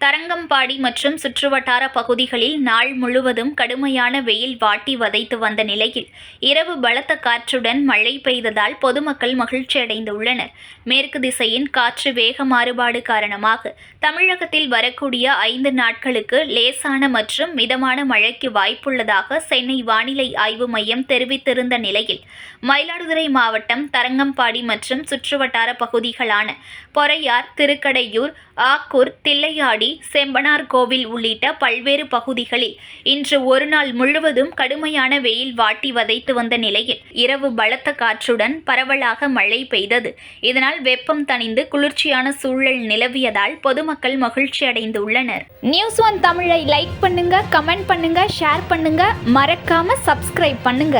தரங்கம்பாடி மற்றும் சுற்றுவட்டார பகுதிகளில் நாள் முழுவதும் கடுமையான வெயில் வாட்டி வதைத்து வந்த நிலையில் இரவு பலத்த காற்றுடன் மழை பெய்ததால் பொதுமக்கள் மகிழ்ச்சியடைந்துள்ளனர் மேற்கு திசையின் காற்று வேக மாறுபாடு காரணமாக தமிழகத்தில் வரக்கூடிய ஐந்து நாட்களுக்கு லேசான மற்றும் மிதமான மழைக்கு வாய்ப்புள்ளதாக சென்னை வானிலை ஆய்வு மையம் தெரிவித்திருந்த நிலையில் மயிலாடுதுறை மாவட்டம் தரங்கம்பாடி மற்றும் சுற்றுவட்டார பகுதிகளான பொறையார் திருக்கடையூர் ஆக்கூர் தில்லையாடி செம்பனார் கோவில் உள்ளிட்ட பல்வேறு பகுதிகளில் இன்று ஒரு நாள் முழுவதும் கடுமையான வெயில் வாட்டி வதைத்து வந்த நிலையில் இரவு பலத்த காற்றுடன் பரவலாக மழை பெய்தது. இதனால் வெப்பம் தணிந்து குளிர்ச்சியான சூழல் நிலவியதால் பொதுமக்கள் மகிழ்ச்சி அடைந்துள்ளனர். நியூஸ் ஒன் தமிழை லைக் பண்ணுங்க கமெண்ட் பண்ணுங்க ஷேர் பண்ணுங்க. மறக்காம சப்ஸ்கிரைப் பண்ணுங்க.